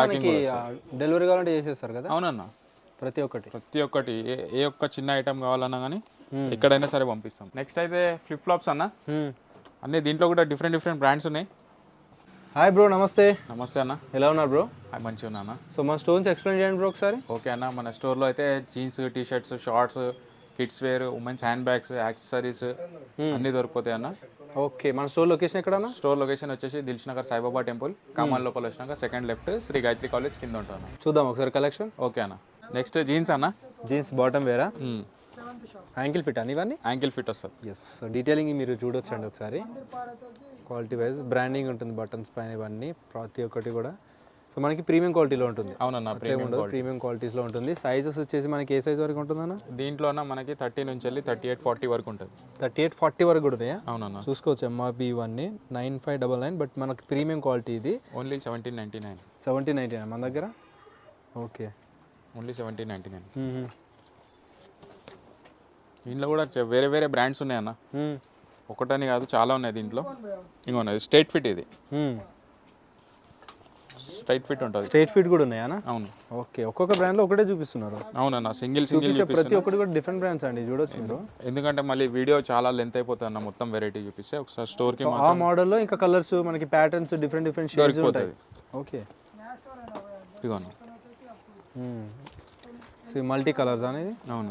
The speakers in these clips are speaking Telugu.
మనకి డెలివరీ కావాలంటే చేసేస్తారు కదా? అవునన్నా. ప్రతి ఒక్కటి. ప్రతి ఒక్కటి ఏ ఏ ఒక్క చిన్న ఐటమ్ కావాలన్నా కానీ ఎక్కడైనా సరే పంపిస్తాం. నెక్స్ట్ అయితే ఫ్లిప్ ఫ్లాప్స్ అన్న అన్నీ దీంట్లో కూడా డిఫరెంట్ డిఫరెంట్ బ్రాండ్స్ ఉన్నాయి. హాయ్ బ్రో నమస్తే. నమస్తే అన్న. ఎలా ఉన్నారు బ్రో మంచిగా ఉన్నా సో మన స్టోన్స్ ఎక్స్ప్లెయిన్ చేయండి బ్రో ఒకసారి. ఓకే అన్న మన స్టోర్లో అయితే jeans T shirts shorts kids wear women's hand bags accessories అన్నీ దొరికిపోతాయి అన్న. ఓకే మన స్టోర్ లొకేషన్ ఎక్కడన్నా? స్టోర్ లొకేషన్ వచ్చేసి దిల్ష్ నగర్ సాయిబాబా టెంపుల్ కామాన్ లోపల వచ్చినాక second left Shri Gayatri college కింద ఉంటాను చూద్దాం ఒకసారి కలెక్షన్. ఓకే అన్న. నెక్స్ట్ జీన్స్ అన్న. Jeans bottom wear? Ankle fit అని ఇవన్నీ? యాంకిల్ ఫిట్ వస్తుంది. ఎస్ డీటెయిలింగ్ మీరు చూడొచ్చండి ఒకసారి. క్వాలిటీ వైజ్ బ్రాండింగ్ ఉంటుంది బటన్స్ పైన ఇవన్నీ ప్రతి ఒక్కటి కూడా. సో మనకి ప్రీమియం క్వాలిటీలో ఉంటుంది. అవునన్న ఉండదు ప్రీమియం క్వాలిటీస్లో ఉంటుంది. సైజెస్ వచ్చేసి మనకి ఏ సైజ్ వరకు ఉంటుందన్న? దీంట్లోన మనకి థర్టీ నుంచి వెళ్ళి థర్టీ ఎయిట్ ఫార్టీ వరకు ఉంటుంది. థర్టీ ఎయిట్ ఫార్టీ వరకు కూడా ఉన్నాయా? అవునన్న. చూసుకోవచ్చు ఎంఆర్పి ఇవన్నీ. Nine five double nine but మనకి ప్రీమియం క్వాలిటీ ఇది. Only seventeen ninety nine. Seventy ninety మన దగ్గర? Okay. Only seventeen ninety nine. దీంట్లో కూడా వేరే వేరే బ్రాండ్స్ ఉన్నాయన్న. ఒకటని కాదు చాలా ఉన్నాయి దీంట్లో. ఇంకొన్నది స్ట్రైట్ ఫిట్ ఇది. స్ట్రైట్ ఫిట్ ఉంటుంది. స్ట్రైట్ ఫిట్ కూడా ఉన్నాయా అవును. ఓకే ఒక్కొక్క బ్రాండ్లో ఒకటే చూపిస్తున్నారు. అవునన్న సింగిల్ సింగిల్ ప్రతి ఒక్కటి కూడా డిఫరెంట్ బ్రాండ్స్ అండి చూడొచ్చు మీరు. ఎందుకంటే మళ్ళీ వీడియో చాలా లెంత్ అయిపోతుంది అన్న మొత్తం వెరైటీ చూపిస్తే ఒకసారి స్టోర్కి ఆ మోడల్లో ఇంకా కలర్స్ మనకి ప్యాటర్న్స్ డిఫరెంట్ డిఫరెంట్ షేడ్స్ ఉంటాయి. ఓకే. సో మల్టీ కలర్స్ అనేది అవును.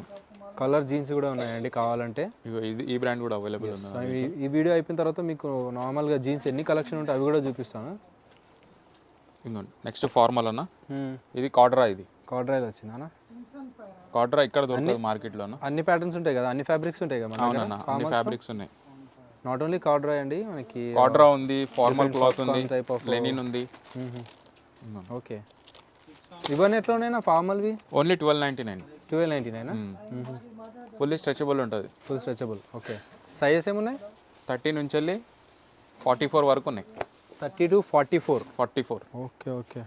కలర్ జీన్స్ కూడా ఉన్నాయండి కావాలంటే. ఇగో ఇది ఈ బ్రాండ్ కూడా అవైలబుల్ ఉంది ఈ వీడియో అయిపోయిన తర్వాత మీకు నార్మల్గా జీన్స్ ఎన్ని కలెక్షన్ ఉంటాయి అవి కూడా చూపిస్తాను. ఇంకోండి నెక్స్ట్ ఫార్మల్ అన్న. ఇది కాడ్రా ఇది. కార్డ్రైల్ వచ్చిందా కాడ్రా ఇక్కడ దొరకదు మార్కెట్లోన అన్ని. ప్యాటర్న్స్ ఉంటాయి కదా? అన్ని ఫ్యాబ్రిక్స్ ఉంటాయి కదా అవునన్న అన్ని ఫ్యాబ్రిక్స్ ఉన్నాయి. నాట్ ఓన్లీ కార్డ్రై అండి మనకి కాడ్రా ఉంది ఫార్మల్ క్లాత్ ఉంది type of- లెనిన్ ఉంది. ఓకే. ఇవన్నీ ఎట్లా ఉన్నాయినా ఫార్మల్వి only twelve ninety nine twelve ninety nine fully stretchable ఉంటుంది. Full stretchable okay. సైజెస్ ఏమున్నాయి? థర్టీ నుంచి వెళ్ళి ఫార్టీ ఫోర్ వరకు ఉన్నాయి. Thirty to forty four. Forty four. Okay okay.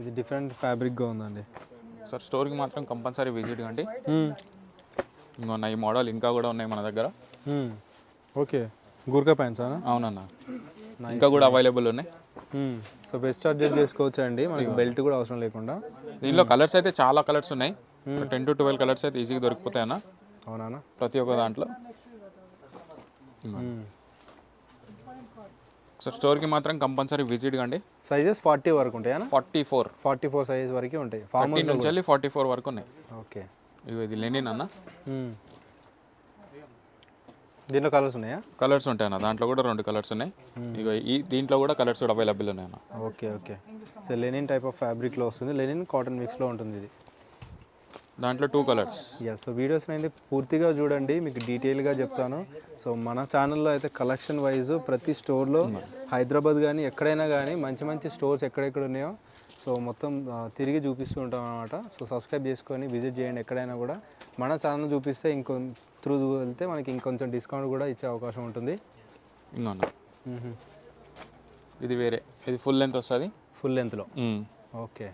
ఇది డిఫరెంట్ ఫ్యాబ్రిక్గా ఉందండి. సార్ స్టోర్కి మాత్రం కంపల్సరీ విజిట్ కండి. ఇంకొన్న ఈ మోడల్ ఇంకా కూడా ఉన్నాయి మన దగ్గర. ఓకే. Gurkha pants? అవునన్న. ఇంకా కూడా అవైలబుల్ ఉన్నాయి. సో బెస్ట్ అడ్జస్ట్ చేసుకోవచ్చు అండి మనకి బెల్ట్ కూడా అవసరం లేకుండా. దీనిలో కలర్స్ అయితే చాలా కలర్స్ ఉన్నాయి. టెన్ టు ట్వెల్వ్ కలర్స్ అయితే ఈజీగా దొరికిపోతాయి అన్న? అవునా ప్రతి ఒక్క దాంట్లో. సార్ స్టోర్కి మాత్రం కంపల్సరీ విజిట్ కండి. సైజెస్ ఫార్టీ వరకు ఉంటాయా? Forty four. Forty four size వరకు ఉంటాయి. థర్టీ నుంచి వెళ్ళి ఫార్టీ ఫోర్ వరకు ఉన్నాయి. ఓకే. ఇవి ఇది లెనిన్ అన్న. దీంట్లో కలర్స్ ఉన్నాయా? కలర్స్ ఉంటాయి అన్న. దాంట్లో కూడా రెండు కలర్స్ ఉన్నాయి. ఇక ఈ దీంట్లో కూడా కలర్స్ కూడా అవైలబుల్ ఉన్నాయి అన్న. Okay okay. So linen type of ఫ్యాబ్రిక్లో వస్తుంది. లెనిన్ కాటన్ మిక్స్లో ఉంటుంది ఇది. దాంట్లో two colours yes so videos అయితే పూర్తిగా చూడండి మీకు డీటెయిల్గా చెప్తాను. సో మన ఛానల్లో అయితే కలెక్షన్ వైజ్ ప్రతి స్టోర్లో హైదరాబాద్ కానీ ఎక్కడైనా కానీ మంచి మంచి స్టోర్స్ ఎక్కడెక్కడ ఉన్నాయో సో మొత్తం తిరిగి చూపిస్తూ ఉంటాం అనమాట సో సబ్స్క్రైబ్ చేసుకొని విజిట్ చేయండి ఎక్కడైనా కూడా. మన ఛానల్ చూపిస్తే ఇంకొ త్రూ వెళ్తే మనకి ఇంకొంచెం డిస్కౌంట్ కూడా ఇచ్చే అవకాశం ఉంటుంది. ఇంకొన్న ఇది వేరే. ఇది ఫుల్ లెంత్ వస్తుంది? ఫుల్ లెంత్లో ఓకే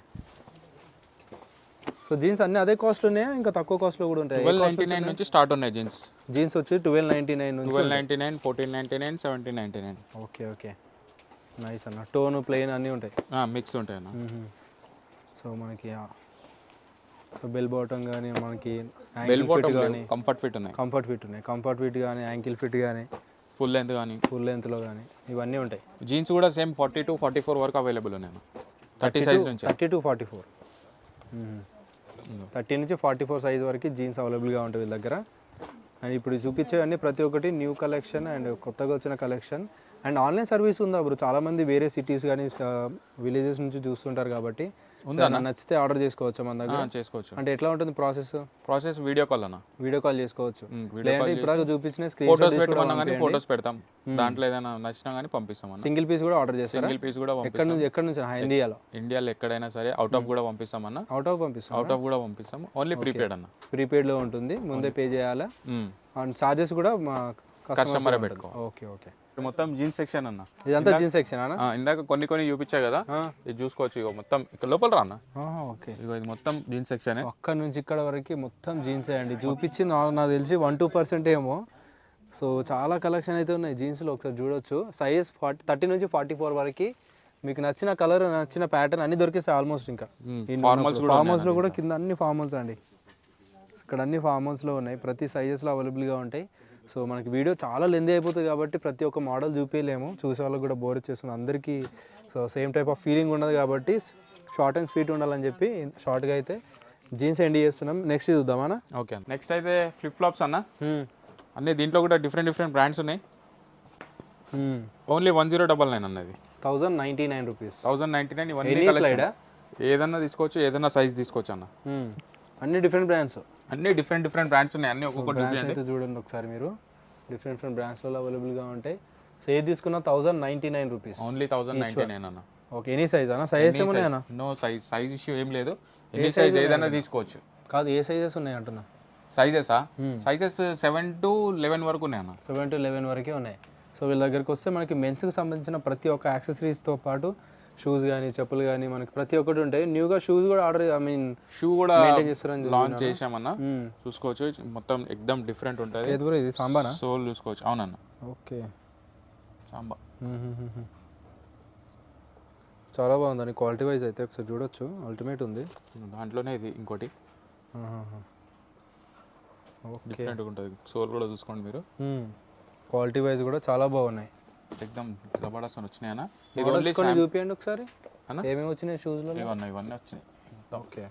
సో జీన్స్ అన్నీ అదే కాస్ట్ ఉన్నాయా? ఇంకా తక్కువ కాస్ట్లో కూడా ఉంటాయి? ట్వెల్వ్ నైంటీ నైన్ నుంచి స్టార్ట్ ఉన్నాయి జీన్స్ జీన్స్ వచ్చి ట్వెల్వ్ నైంటీ నైన్ నుంచి twelve ninety nine fourteen ninety nine seventeen ninety nine okay okay nice అన్న. టోన్ ప్లెయిన్ అన్నీ ఉంటాయి. మిక్స్ ఉంటాయి అన్న. సో మనకి బెల్ బాటమ్ కానీ మనకి బెల్ బాటమ్ కానీ కంఫర్ట్ ఫిట్ ఉన్నాయి. కంఫర్ట్ ఫిట్ ఉన్నాయి. కంఫర్ట్ ఫిట్ కానీ యాంకిల్ ఫిట్ కానీ ఫుల్ లెంత్ కానీ ఫుల్ లెంత్లో కానీ ఇవన్నీ ఉంటాయి. జీన్స్ కూడా same forty to forty four వరకు అవైలబుల్ ఉన్నాయి థర్టీ సైజ్ నుంచి. Thirty to forty four thirty నుంచి ఫార్టీ ఫోర్ సైజ్ వరకు జీన్స్ అవైలబుల్గా ఉంటుంది వీళ్ళ దగ్గర. అండ్ ఇప్పుడు చూపించేవన్నీ ప్రతి ఒక్కటి న్యూ కలెక్షన్ అండ్ కొత్తగా వచ్చిన కలెక్షన్. అండ్ ఆన్లైన్ సర్వీస్ ఉందా బ్రో? చాలామంది వేరే సిటీస్ కానీ విలేజెస్ నుంచి చూస్తుంటారు కాబట్టి. నచ్చితే ఆర్డర్ చేసుకోవచ్చు మన దగ్గర? చేసుకోవచ్చు. అంటే ఎట్లా ఉంటుంది ప్రాసెస్? ప్రాసెస్ వీడియో కాల్ అన్న. వీడియో కాల్ చేసుకోవచ్చు. లేదంటే ఇప్పుడు చూపించిన స్క్రీన్ ఫొటోస్ పెట్టమన్నా కానీ ఫొటోస్ పెడతాం. దాంట్లో ఏదైనా నచ్చినా కానీ పంపిస్తాం సింగిల్ పీస్ కూడా ఆర్డర్ చేస్తారా? సింగిల్ పీస్ కూడా ఎక్కడ నుంచి ఎక్కడ నుంచి? ఇండియాలో. ఇండియాలో ఎక్కడైనా సరే అవుట్ ఆఫ్ కూడా పంపిస్తాం అన్న. అవుట్ ఆఫ్ పంపిస్తాం అవుట్ ఆఫ్ కూడా పంపిస్తాం. ఓన్లీ ప్రీపేడ్ అన్న. ప్రీపెయిడ్లో ఉంటుంది. ముందే పే చేయాలా. అండ్ చార్జెస్ కూడా మా కస్టమరే పెట్టుకో. Okay okay. మొత్తం జీన్స్ సెక్షన్ అన్న. ఇదంతా జీన్స్ సెక్షన్ అన్న ఇందాక కొన్ని కొన్ని చూపించా కదా. ఇది చూసుకోవచ్చు ఇగో మొత్తం ఇక్కడ లోపల రా అన్న. ఓకే. ఇగో ఇది మొత్తం జీన్స్ సెక్షన్ అక్కడ నుంచి ఇక్కడ వరకు మొత్తం జీన్స్ అండి. చూపించింది నా- నాకు తెలిసి వన్ టూ పర్సెంట్ ఏమో. సో చాలా కలెక్షన్ అయితే ఉన్నాయి జీన్స్లో ఒకసారి చూడొచ్చు. సైజ్ ఫార్టీ థర్టీ నుంచి ఫార్టీ ఫోర్ వరకు మీకు నచ్చిన కలర్ నచ్చిన ప్యాటర్న్ అన్ని దొరికేస్తాయి ఆల్మోస్ట్ ఇంకా. ఫార్మల్స్ హౌస్లో కూడా కింద అన్ని ఫార్మ్ హౌస్ అండి. ఇక్కడ అన్ని ఫార్మ్ హౌస్లో ఉన్నాయి. ప్రతి సైజెస్లో అవైలబుల్గా ఉంటాయి. సో మనకి వీడియో చాలా లెందీ అయిపోతుంది కాబట్టి ప్రతి ఒక్క మోడల్ చూపించలేము చూసే వాళ్ళకి కూడా బోర్ వచ్చేస్తుంది. అందరికీ so same type of feeling ఉండదు కాబట్టి షార్ట్ అండ్ స్వీట్ ఉండాలని చెప్పి షార్ట్గా అయితే జీన్స్ ఎండ్ చేస్తున్నాం. నెక్స్ట్ చూద్దామా ఓకే అన్న. నెక్స్ట్ అయితే ఫ్లిప్ ఫ్లాప్స్ అన్న అన్ని దీంట్లో కూడా డిఫరెంట్ డిఫరెంట్ బ్రాండ్స్ ఉన్నాయి. Only one zero double nine అన్నది thousand ninety nine rupees thousand ninety nine ఇవన్నీ ఏదన్నా తీసుకోవచ్చు ఏదన్నా సైజ్ తీసుకోవచ్చు అన్న. అన్ని డిఫరెంట్ బ్రాండ్స్ అన్ని డిఫరెంట్ డిఫరెంట్ బ్రాండ్స్ ఉన్నాయి అన్ని అయితే చూడండి ఒకసారి మీరు. డిఫరెంట్ డిఫరెంట్ బ్రాండ్స్లో అవైలబుల్గా ఉంటాయి. సో ఏది తీసుకున్నా thousand ninety nine rupees only thousand ninety nine అన్న. ఓకే ఎనీ సైజ్ అన్న? సైజెస్ ఏమున్నాయన్నా నో సైజ్ సైజ్ ఇష్యూ ఏం లేదు. ఎన్ని సైజ్ ఏదైనా తీసుకోవచ్చు. కాదు ఏ సైజెస్ ఉన్నాయి అంటున్నా? సైజెసా సైజెస్ సెవెన్ టు లెవెన్ వరకు ఉన్నాయి అన్న. సెవెన్ టు లెవెన్ వరకే ఉన్నాయి. సో వీళ్ళ దగ్గరికి వస్తే మనకి మెన్స్కి సంబంధించిన ప్రతి ఒక్క యాక్సెసరీస్తో పాటు షూస్ కానీ చెప్పులు కానీ మనకి ప్రతి ఒక్కటి ఉంటాయి. న్యూగా షూస్ కూడా ఆర్డర్ ఐ మీన్ షూ కూడా లాంచ్ చేసామన్నా. చూసుకోవచ్చు. మొత్తం ఎక్దమ్ డిఫరెంట్ ఉంటుంది. ఏది కూడా ఇది? సాంబానా? సోల్ చూసుకోవచ్చు. అవునన్న. ఓకే. సాంబా. చాలా బాగుందండి క్వాలిటీ వైజ్ అయితే ఒకసారి చూడొచ్చు. అల్టిమేట్ ఉంది. దాంట్లోనే ఇది ఇంకోటి. ఓకే. డిఫరెంట్గా ఉంటుంది. సోల్ కూడా చూసుకోండి మీరు. క్వాలిటీ వైజ్ కూడా చాలా బాగున్నాయి. ఎక్దమ్ జబర్దస్త్ అని వచ్చినాయన్నా ఇది ఓన్లీ చూపియండి ఒకసారి. అన్న? ఏమేమి వచ్చినాయి షూస్లో ఇవన్నీ ఇవన్నీ వచ్చినాయి. ఓకే.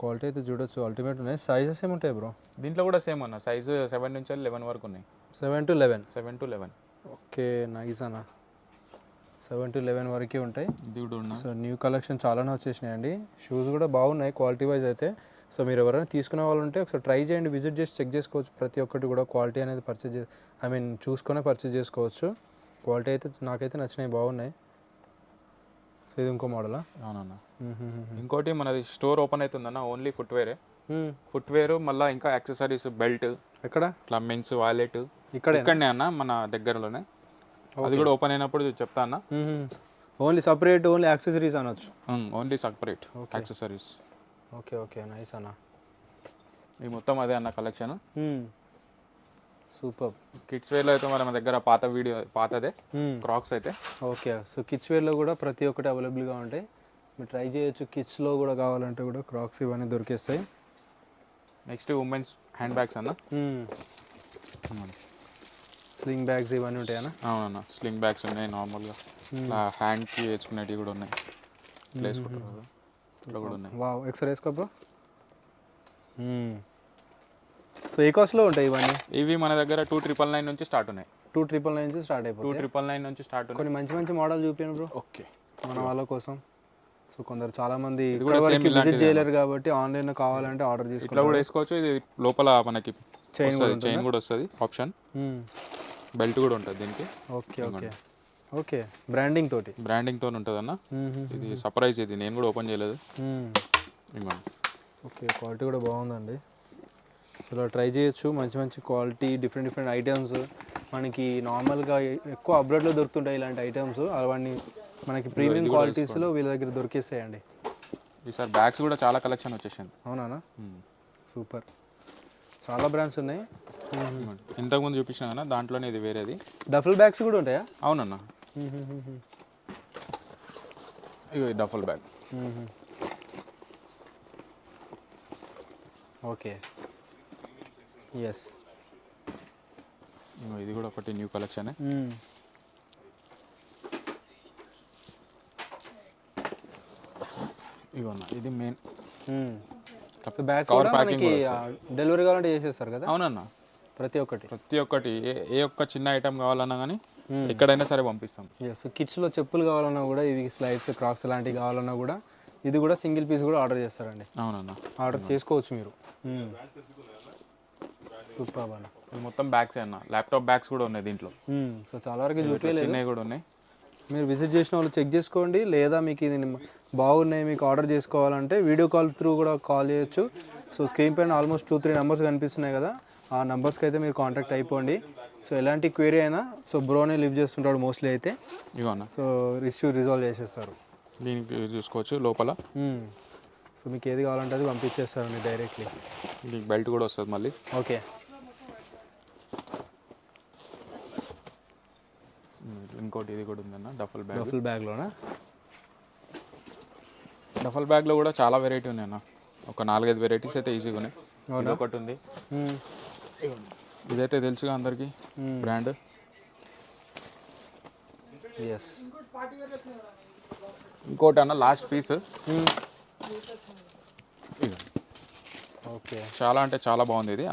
క్వాలిటీ అయితే చూడొచ్చు అల్టిమేట్ ఉన్నాయి. సైజెస్ ఏముంటాయి బ్రో? దీంట్లో కూడా సేమ్ అన్న. సైజు సెవెన్ నుంచి లెవెన్ వరకు ఉన్నాయి. Seven to eleven seven to eleven okay nice అన్న. సెవెన్ టు లెవెన్ వరకే ఉంటాయి. సో న్యూ కలెక్షన్ చాలానే వచ్చేసినాయండి. షూస్ కూడా బాగున్నాయి క్వాలిటీ వైజ్ అయితే. సో మీరు ఎవరైనా తీసుకునే వాళ్ళు ఉంటే ఒకసారి ట్రై చేయండి విజిట్ చేసి చెక్ చేసుకోవచ్చు. ప్రతి ఒక్కటి కూడా క్వాలిటీ అనేది పర్చేజ్ చే ఐ మీన్ చూసుకొని పర్చేజ్ చేసుకోవచ్చు. క్వాలిటీ అయితే నాకైతే నచ్చినాయి బాగున్నాయి. సో ఇది ఇంకో మోడలా అవునన్న. ఇంకోటి మనది స్టోర్ ఓపెన్ అవుతుందన్న ఓన్లీ ఫుట్వేరే. ఫుట్వేర్ మళ్ళీ ఇంకా యాక్సెసరీస్ బెల్ట్ ఎక్కడ? మెన్స్ వాలెట్ ఇక్కడే ఇక్కడనే అన్న మన దగ్గరలోనే. అది కూడా ఓపెన్ అయినప్పుడు చెప్తా అన్న. ఓన్లీ సపరేట్ ఓన్లీ యాక్సెసరీస్ అనొచ్చు. Only separate accessories okay okay nice అన్న. ఈ మొత్తం అదే అన్న కలెక్షన్ సూపర్. కిడ్స్ వేర్లో అయితే మన దగ్గర పాత వీడియో పాతదే. క్రాక్స్ అయితే. ఓకే సో కిడ్స్ వేర్లో కూడా ప్రతి ఒక్కటి అవైలబుల్గా ఉంటాయి. మీరు ట్రై చేయొచ్చు కిడ్స్లో కూడా కావాలంటే కూడా క్రాక్స్ ఇవన్నీ దొరికేస్తాయి. నెక్స్ట్ ఉమెన్స్ హ్యాండ్ బ్యాగ్స్ అన్న స్లింగ్ బ్యాగ్స్ ఇవన్నీ ఉంటాయనా అవునన్న స్లింగ్ బ్యాగ్స్ ఉన్నాయి నార్మల్గా హ్యాండ్కి వేసుకునేటివి కూడా ఉన్నాయి. వేసుకుంటారు ఇట్లా కూడా ఉన్నాయి. వా ఎక్స్రే వేసుకో బ్రో? సో ఏ కాస్ట్లో ఉంటాయి ఇవన్నీ? ఇవి మన దగ్గర టూ ట్రిపుల్ నైన్ నుంచి స్టార్ట్ ఉన్నాయి. టూ ట్రిపుల్ నైన్ నుంచి స్టార్ట్ టూ అయిపోతాయి ట్రిపుల్ నైన్ నుంచి స్టార్ట్ కొన్ని మంచి మంచి మోడల్ చూపించండి బ్రో. ఓకే. మన వాళ్ళ కోసం. సో కొందరు చాలా మంది విజిట్ చేయలేరు కాబట్టి ఆన్లైన్లో కావాలంటే ఆర్డర్ ఇట్లా చేసుకోవాలి కూడా వేసుకోవచ్చు. ఇది లోపల మనకి కూడా చైన్ కూడా వస్తుంది ఆప్షన్ బెల్ట్ కూడా ఉంటుంది దీనికి. Okay okay. ఓకే బ్రాండింగ్ తోటి. బ్రాండింగ్తో ఉంటుంది అన్న ఇది సర్ప్రైజ్ ఇది నేను కూడా ఓపెన్ చేయలేదు. ఓకే క్వాలిటీ కూడా బాగుందండి. సో ఇలా ట్రై చేయొచ్చు మంచి మంచి క్వాలిటీ డిఫరెంట్ డిఫరెంట్ ఐటమ్స్ మనకి నార్మల్గా ఎక్కువ అబ్రాడ్లో దొరుకుతుంటాయి ఇలాంటి ఐటమ్స్ అవన్నీ మనకి ప్రీమియం క్వాలిటీస్లో వీళ్ళ దగ్గర దొరికేస్తాయండి ఈసారి బ్యాగ్స్ కూడా చాలా కలెక్షన్ వచ్చేసింది. అవునా. సూపర్. చాలా బ్రాండ్స్ ఉన్నాయి. ఇంతకుముందు చూపించిన కదా దాంట్లోనే ఇది వేరేది. డఫల్ బ్యాగ్స్ కూడా ఉంటాయా? అవునన్న. ఇగో ఈ డఫల్ బ్యాగ్ ఓకే ఎస్ ఇది కూడా ఒకటి న్యూ కలెక్షన్ ఇగో అన్న ఇది మెయిన్ బ్యాగ్స్ మనకి కూడా డెలివరీ కావాలంటే చేసేస్తారు కదా? అవునన్న. ప్రతి ఒక్కటి. ప్రతి ఒక్కటి ఏ ఒక్క చిన్న ఐటెం కావాలన్నా కానీ ఎక్కడైనా సరే పంపిస్తాం. ఎస్ కిడ్స్లో చెప్పులు కావాలన్నా కూడా ఇవి స్లైడ్స్ క్రాక్స్ లాంటివి కావాలన్నా కూడా ఇది కూడా సింగిల్ పీస్ కూడా ఆర్డర్ చేస్తారండి. అవునన్న. ఆర్డర్ చేసుకోవచ్చు మీరు. సూపర్ అన్న. ఇది మొత్తం బ్యాగ్స్ అన్న. ల్యాప్టాప్ బ్యాగ్స్ కూడా ఉన్నాయి దీంట్లో. సో చాలా వరకు చూపించలేదు కూడా ఉన్నాయి. మీరు విజిట్ చేసిన వాళ్ళు చెక్ చేసుకోండి లేదా మీకు ఇది బాగున్నాయి మీకు ఆర్డర్ చేసుకోవాలంటే వీడియో కాల్ త్రూ కూడా కాల్ చేయొచ్చు. సో స్క్రీన్ పైన ఆల్మోస్ట్ టూ త్రీ నెంబర్స్ కనిపిస్తున్నాయి కదా. ఆ నెంబర్స్కి అయితే మీరు కాంటాక్ట్ అయిపోండి. సో ఎలాంటి క్వేరీ అయినా సో బ్రోనే లివ్ చేస్తుంటాడు మోస్ట్లీ అయితే. ఇవన్న సో ఇష్యూ రిజాల్వ్ చేసేస్తారు. దీనికి చూసుకోవచ్చు లోపల. సో మీకు ఏది కావాలంటే అది పంపించేస్తారు అండి డైరెక్ట్లీ దీనికి బెల్ట్ కూడా వస్తుంది మళ్ళీ. ఓకే. ఇంకోటి ఇది కూడా ఉందన్న డఫల్ బ్యాగ్ డఫల్ బ్యాగ్లోనా డఫల్ బ్యాగ్లో కూడా చాలా వెరైటీ ఉన్నాయి అన్న. ఒక నాలుగైదు వెరైటీస్ అయితే ఈజీగా ఉన్నాయి. ఒకటి ఉంది. ఇదైతే తెలుసుగా అందరికీ బ్రాండ్. ఎస్ ఇంకోటి అన్న లాస్ట్ పీస్. ఓకే చాలా అంటే చాలా బాగుంది ఇది.